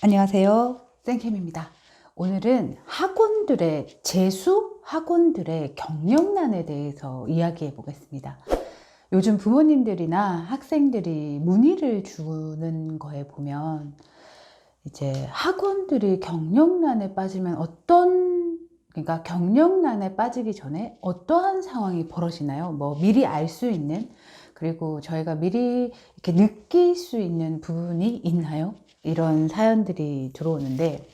안녕하세요. 땡캠입니다. 오늘은 학원들의 재수 학원들의 경력난에 대해서 이야기해 보겠습니다. 요즘 부모님들이나 학생들이 문의를 주는 거에 보면 이제 학원들이 경력난에 빠지면 어떤 그러니까 경력난에 빠지기 전에 어떠한 상황이 벌어지나요? 뭐 미리 알 수 있는 그리고 저희가 미리 이렇게 느낄 수 있는 부분이 있나요? 이런 사연들이 들어오는데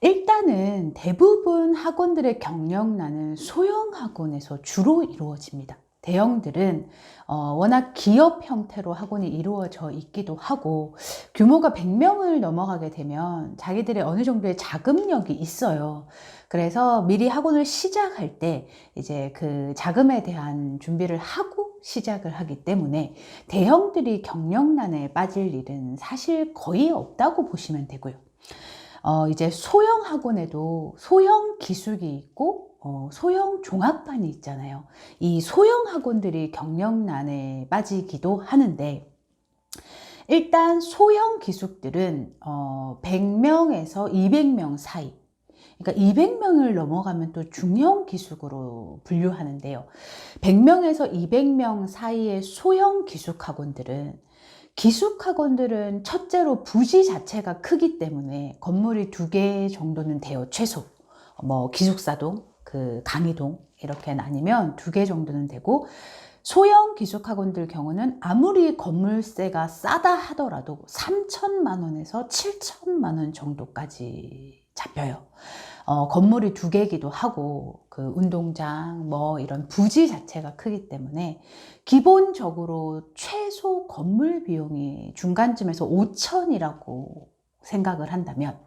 일단은 대부분 학원들의 경력난은 소형 학원에서 주로 이루어집니다. 대형들은 어, 워낙 기업 형태로 학원이 이루어져 있기도 하고 규모가 100명을 넘어가게 되면 자기들의 어느 정도의 자금력이 있어요. 그래서 미리 학원을 시작할 때 이제 그 자금에 대한 준비를 하고 시작을 하기 때문에 대형들이 경력난에 빠질 일은 사실 거의 없다고 보시면 되고요. 어, 이제 소형 학원에도 소형 기숙이 있고 어, 소형 종합반이 있잖아요. 이 소형 학원들이 경력난에 빠지기도 하는데 일단 소형 기숙들은 어, 100명에서 200명 사이 그러니까 200명을 넘어가면 또 중형 기숙으로 분류하는데요. 100명에서 200명 사이의 소형 기숙 학원들은 기숙 학원들은 첫째로 부지 자체가 크기 때문에 건물이 두 개 정도는 돼요. 최소. 뭐 기숙사동, 그 강의동 이렇게 나뉘면 두 개 정도는 되고 소형 기숙학원들 경우는 아무리 건물세가 싸다 하더라도 3천만 원에서 7천만 원 정도까지 잡혀요. 어, 건물이 두 개기도 하고 그 운동장 뭐 이런 부지 자체가 크기 때문에 기본적으로 최소 건물 비용이 중간쯤에서 5천이라고 생각을 한다면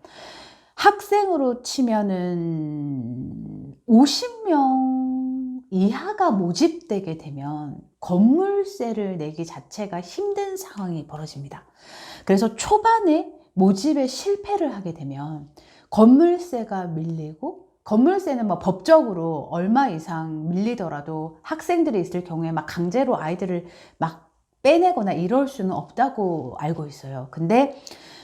학생으로 치면은 50명 이하가 모집되게 되면 건물세를 내기 자체가 힘든 상황이 벌어집니다. 그래서 초반에 모집에 실패를 하게 되면 건물세가 밀리고 건물세는 뭐 법적으로 얼마 이상 밀리더라도 학생들이 있을 경우에 막 강제로 아이들을 막 빼내거나 이럴 수는 없다고 알고 있어요. 근데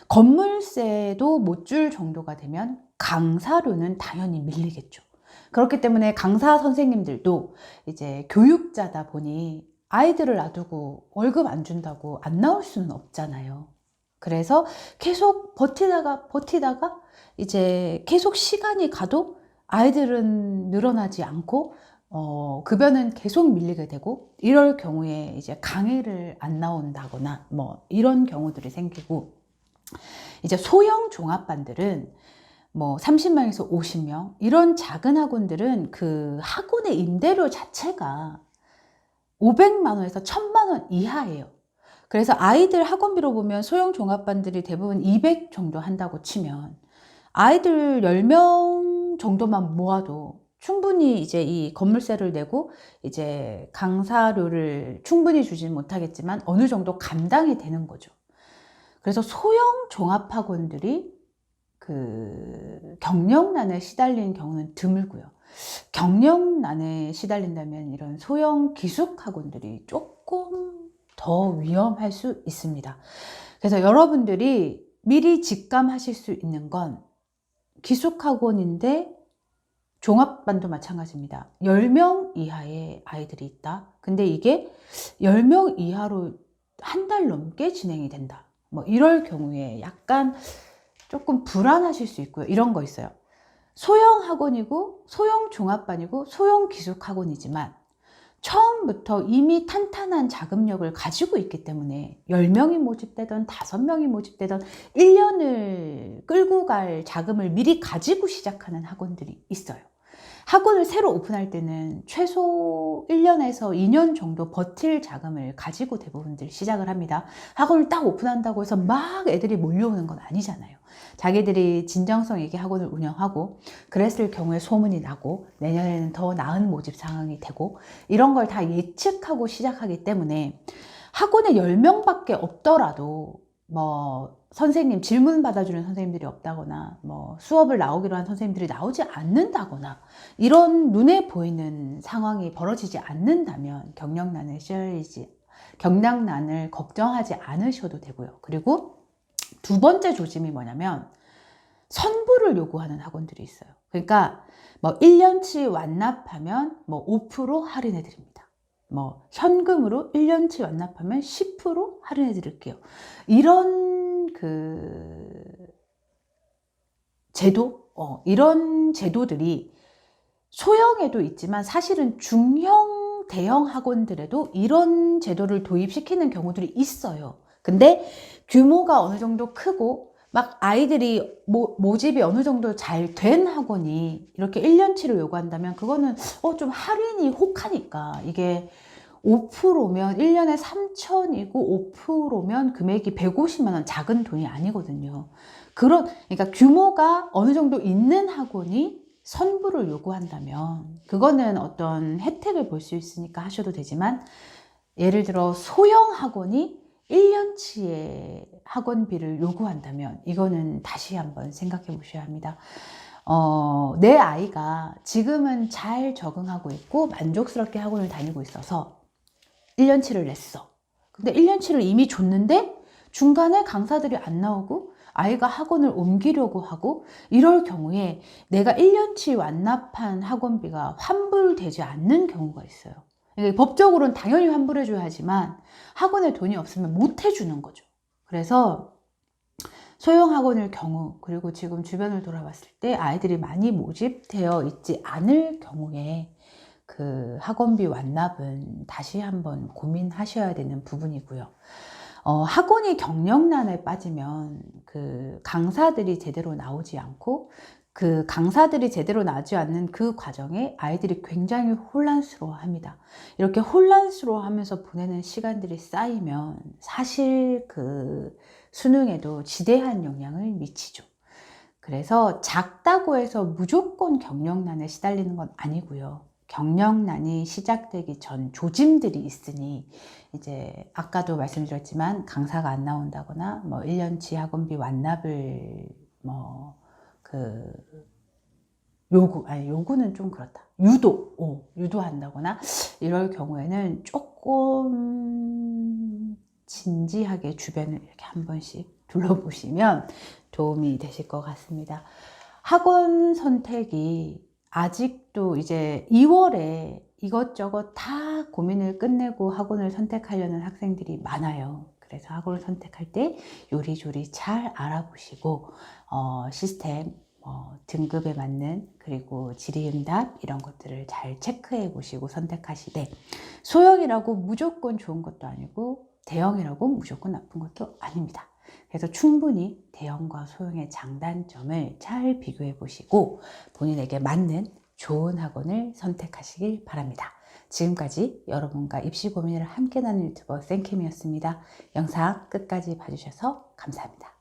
건물세도 못 줄 정도가 되면 강사료는 당연히 밀리겠죠. 그렇기 때문에 강사 선생님들도 이제 교육자다 보니 아이들을 놔두고 월급 안 준다고 안 나올 수는 없잖아요. 그래서 계속 버티다가 버티다가 이제 계속 시간이 가도 아이들은 늘어나지 않고 어, 급여는 계속 밀리게 되고 이럴 경우에 이제 강의를 안 나온다거나 뭐 이런 경우들이 생기고 이제 소형 종합반들은 뭐 30명에서 50명 이런 작은 학원들은 그 학원의 임대료 자체가 500만 원에서 1000만 원 이하예요. 그래서 아이들 학원비로 보면 소형 종합반들이 대부분 200 정도 한다고 치면 아이들 10명 정도만 모아도 충분히 이제 이 건물세를 내고 이제 강사료를 충분히 주진 못하겠지만 어느 정도 감당이 되는 거죠. 그래서 소형 종합학원들이 그 경력난에 시달리는 경우는 드물고요. 경력난에 시달린다면 이런 소형 기숙학원들이 조금 더 위험할 수 있습니다. 그래서 여러분들이 미리 직감하실 수 있는 건 기숙학원인데 종합반도 마찬가지입니다. 10명 이하의 아이들이 있다. 근데 이게 10명 이하로 한 달 넘게 진행이 된다. 뭐 이럴 경우에 약간 조금 불안하실 수 있고요. 이런 거 있어요. 소형 학원이고 소형 종합반이고 소형 기숙학원이지만 처음 부터 이미 탄탄한 자금력을 가지고 있기 때문에 10명이 모집되던 5명이 모집되던 1년을 끌고 갈 자금을 미리 가지고 시작하는 학원들이 있어요. 학원을 새로 오픈할 때는 최소 1년에서 2년 정도 버틸 자금을 가지고 대부분들 시작을 합니다. 학원을 딱 오픈한다고 해서 막 애들이 몰려오는 건 아니잖아요. 자기들이 진정성 있게 학원을 운영하고 그랬을 경우에 소문이 나고 내년에는 더 나은 모집 상황이 되고 이런 걸 다 예측하고 시작하기 때문에 학원에 10명밖에 없더라도 뭐 선생님 질문 받아주는 선생님들이 없다거나 뭐 수업을 나오기로 한 선생님들이 나오지 않는다거나 이런 눈에 보이는 상황이 벌어지지 않는다면 경력난을 시달리지 경력난을 걱정하지 않으셔도 되고요. 그리고 두 번째 조짐이 뭐냐면 선불을 요구하는 학원들이 있어요. 그러니까 뭐 1년치 완납하면 뭐 5% 할인해 드립니다. 뭐 현금으로 1년치 완납하면 10% 할인해 드릴게요. 이런 그 제도, 어, 이런 제도들이 소형에도 있지만 사실은 중형, 대형 학원들에도 이런 제도를 도입시키는 경우들이 있어요. 근데 규모가 어느 정도 크고 막 아이들이 모, 모집이 어느 정도 잘 된 학원이 이렇게 1년치를 요구한다면 그거는 어, 좀 할인이 혹하니까 이게 5%면 1년에 3천이고 5%면 금액이 150만 원 작은 돈이 아니거든요. 그런 그러니까 규모가 어느 정도 있는 학원이 선불을 요구한다면 그거는 어떤 혜택을 볼 수 있으니까 하셔도 되지만 예를 들어 소형 학원이 1년치의 학원비를 요구한다면 이거는 다시 한번 생각해 보셔야 합니다. 어, 내 아이가 지금은 잘 적응하고 있고 만족스럽게 학원을 다니고 있어서 1년치를 냈어. 근데 1년치를 이미 줬는데 중간에 강사들이 안 나오고 아이가 학원을 옮기려고 하고 이럴 경우에 내가 1년치 완납한 학원비가 환불되지 않는 경우가 있어요. 법적으로는 당연히 환불해줘야 하지만 학원에 돈이 없으면 못 해주는 거죠. 그래서 소형 학원일 경우 그리고 지금 주변을 돌아봤을 때 아이들이 많이 모집되어 있지 않을 경우에 그 학원비 완납은 다시 한번 고민하셔야 되는 부분이고요. 어, 학원이 경력난에 빠지면 그 강사들이 제대로 나오지 않고 그 강사들이 제대로 나지 않는 그 과정에 아이들이 굉장히 혼란스러워 합니다. 이렇게 혼란스러워 하면서 보내는 시간들이 쌓이면 사실 그 수능에도 지대한 영향을 미치죠. 그래서 작다고 해서 무조건 경력난에 시달리는 건 아니고요. 경력난이 시작되기 전 조짐들이 있으니 이제 아까도 말씀드렸지만 강사가 안 나온다거나 뭐 1년치 학원비 완납을 뭐 그 요구 아니 요구는 좀 그렇다 유도 오, 유도한다거나 이럴 경우에는 조금 진지하게 주변을 이렇게 한 번씩 둘러보시면 도움이 되실 것 같습니다. 학원 선택이 아직도 이제 2월에 이것저것 다 고민을 끝내고 학원을 선택하려는 학생들이 많아요. 그래서 학원을 선택할 때 요리조리 잘 알아보시고 어, 시스템, 어, 등급에 맞는 그리고 질의응답 이런 것들을 잘 체크해 보시고 선택하시되 소형이라고 무조건 좋은 것도 아니고 대형이라고 무조건 나쁜 것도 아닙니다. 그래서 충분히 대형과 소형의 장단점을 잘 비교해 보시고 본인에게 맞는 좋은 학원을 선택하시길 바랍니다. 지금까지 여러분과 입시 고민을 함께 나눈 유튜버 생캠이었습니다. 영상 끝까지 봐주셔서 감사합니다.